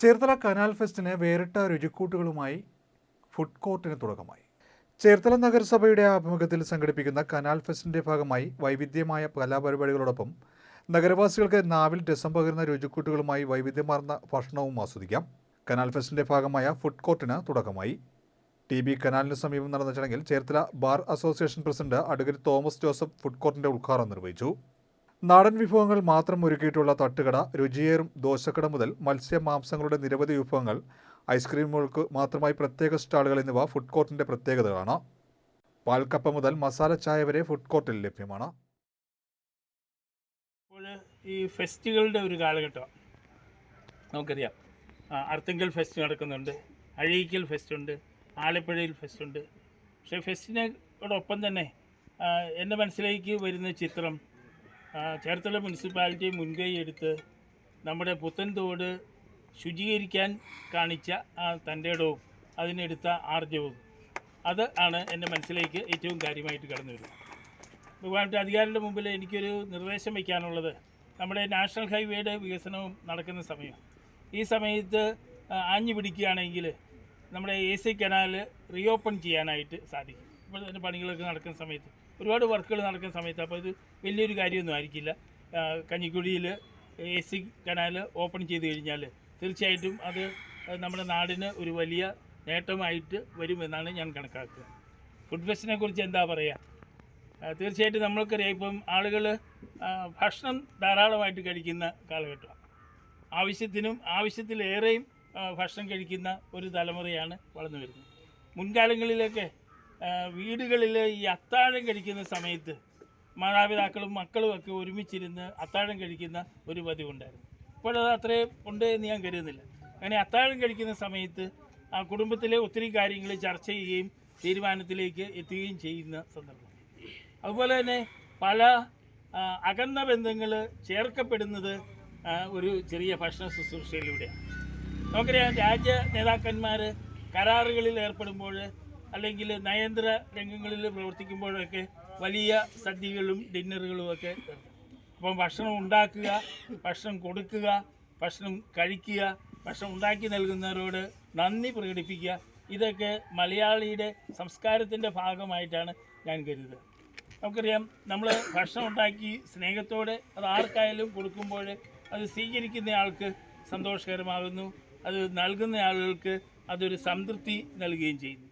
Cherthala canal ഫെസ്റ്റിന് വേറിട്ട രുചിക്കൂട്ടുകളുമായി food കോർട്ടിന് തുടക്കമായി. ചേർത്തല നഗരസഭയുടെ ആഭിമുഖ്യത്തിൽ സംഘടിപ്പിക്കുന്ന കനാൽ ഫെസ്റ്റിന്റെ ഭാഗമായി വൈവിധ്യമായ കലാപരിപാടികളോടൊപ്പം നഗരവാസികൾക്ക് നാവിൽ രസം പകരുന്ന രുചിക്കൂട്ടുകളുമായി വൈവിധ്യമാർന്ന ഭക്ഷണവും ആസ്വദിക്കാം. കനാൽ ഫെസ്റ്റിന്റെ ഭാഗമായ ഫുഡ് കോർട്ടിന് തുടക്കമായി. ടി ബി കനാലിന് സമീപം നടന്ന ചടങ്ങിൽ Cherthala bar association president advocate Thomas Joseph food കോർട്ടിന്റെ ഉദ്ഘാടനം നിർവഹിച്ചു. നാടൻ വിഭവങ്ങൾ മാത്രം ഒരുക്കിയിട്ടുള്ള തട്ടുകട രുചിയേറും ദോശക്കട മുതൽ മത്സ്യ മാംസങ്ങളുടെ നിരവധി വിഭവങ്ങൾ ഐസ്ക്രീമുകൾക്ക് മാത്രമായി പ്രത്യേക സ്റ്റാളുകൾ എന്നിവ ഫുഡ് കോർട്ടിന്റെ പ്രത്യേകതകളാണ്. പാൽക്കപ്പ മുതൽ മസാല ചായ വരെ ഫുഡ് കോർട്ടിൽ ലഭ്യമാണ്. ഈ ഫെസ്റ്റുകളുടെ ഒരു കാലഘട്ടമാണ് നമുക്കറിയാം. അർത്തിങ്കൽ ഫെസ്റ്റ് നടക്കുന്നുണ്ട് അഴീക്കൽ ഫെസ്റ്റ് ഉണ്ട് ആലപ്പുഴയിൽ ഫെസ്റ്റ് ഉണ്ട് പക്ഷേ ഫെസ്റ്റിനോടൊപ്പം തന്നെ എന്റെ മനസ്സിലേക്ക് വരുന്ന ചിത്രം ചേർത്തല മുനിസിപ്പാലിറ്റി മുൻകൈ എടുത്ത് നമ്മുടെ പുത്തൻതോട് ശുചീകരിക്കാൻ കാണിച്ച ആ തന്റെ ഇടവും അതിനെടുത്ത ആർജവും. അത് ആണ് എന്റെ മനസ്സിലേക്ക് ഏറ്റവും കാര്യമായിട്ട് കടന്നു വരുന്നത്. ഭഗവാനിട്ട് അധികാരിയുടെ മുമ്പിൽ എനിക്കൊരു നിർദ്ദേശം വയ്ക്കാനുള്ളത്. നമ്മുടെ നാഷണൽ ഹൈവേയുടെ വികസനവും നടക്കുന്ന സമയം ഈ സമയത്ത് ആഞ്ഞു പിടിക്കുകയാണെങ്കിൽ നമ്മുടെ എ സി കനാൽ റീഓപ്പൺ ചെയ്യാനായിട്ട് സാധിക്കും. ഇപ്പോൾ അതിന്റെ പണികളൊക്കെ നടക്കുന്ന സമയത്ത് ഒരുപാട് വർക്കുകൾ നടക്കുന്ന സമയത്ത് അപ്പോൾ ഇത് വലിയൊരു കാര്യമൊന്നും ആയിരിക്കില്ല. കഞ്ഞിക്കുഴിയിൽ എ സി കനാൽ ഓപ്പൺ ചെയ്ത് കഴിഞ്ഞാൽ തീർച്ചയായിട്ടും അത് നമ്മുടെ നാടിന് ഒരു വലിയ നേട്ടമായിട്ട് വരുമെന്നാണ് ഞാൻ കണക്കാക്കുക. ഫുഡ് ഫെസ്റ്റിനെ കുറിച്ച് എന്താ പറയുക തീർച്ചയായിട്ടും നമ്മൾക്കറിയാം ഇപ്പം ആളുകൾ ഭക്ഷണം ധാരാളമായിട്ട് കഴിക്കുന്ന കാലഘട്ടമാണ് ആവശ്യത്തിനും ആവശ്യത്തിലേറെയും ഭക്ഷണം കഴിക്കുന്ന ഒരു തലമുറയാണ് വളർന്നു വരുന്നത്. മുൻകാലങ്ങളിലൊക്കെ വീടുകളിൽ ഈ അത്താഴം കഴിക്കുന്ന സമയത്ത് മാതാപിതാക്കളും മക്കളും ഒക്കെ ഒരുമിച്ചിരുന്ന് അത്താഴം കഴിക്കുന്ന ഒരു പതിവുണ്ടായിരുന്നു. ഇപ്പോഴത് അത്രയും ഉണ്ട് എന്ന് ഞാൻ കരുതുന്നില്ല. അങ്ങനെ അത്താഴം കഴിക്കുന്ന സമയത്ത് ആ കുടുംബത്തിലെ ഒത്തിരി കാര്യങ്ങൾ ചർച്ച ചെയ്യുകയും തീരുമാനത്തിലേക്ക് എത്തുകയും ചെയ്യുന്ന സന്ദർഭം. അതുപോലെ തന്നെ പല അകന്ന ബന്ധങ്ങൾ ചേർക്കപ്പെടുന്നത് ഒരു ചെറിയ ഭക്ഷണ ശുശ്രൂഷയിലൂടെയാണ്. നമുക്കറിയാം രാജ്യ നേതാക്കന്മാർ കരാറുകളിൽ ഏർപ്പെടുമ്പോൾ അല്ലെങ്കിൽ നയന്ത്ര രംഗങ്ങളിൽ പ്രവർത്തിക്കുമ്പോഴൊക്കെ വലിയ സദ്യകളും ഡിന്നറുകളും ഒക്കെ അപ്പം ഭക്ഷണം ഉണ്ടാക്കുക ഭക്ഷണം കൊടുക്കുക ഭക്ഷണം കഴിക്കുക ഭക്ഷണം ഉണ്ടാക്കി നൽകുന്നവരോട് നന്ദി പ്രകടിപ്പിക്കുക. ഇതൊക്കെ മലയാളിയുടെ സംസ്കാരത്തിന്റെ ഭാഗമായിട്ടാണ് ഞാൻ കരുതുന്നത്. നമുക്കറിയാം നമ്മൾ ഭക്ഷണം ഉണ്ടാക്കി സ്നേഹത്തോടെ അത് ആർക്കായാലും കൊടുക്കുമ്പോൾ അത് സ്വീകരിക്കുന്ന ആൾക്ക് സന്തോഷകരമാകുന്നു. അത് നൽകുന്ന ആളുകൾക്ക് അതൊരു സംതൃപ്തി നൽകുകയും ചെയ്യുന്നു.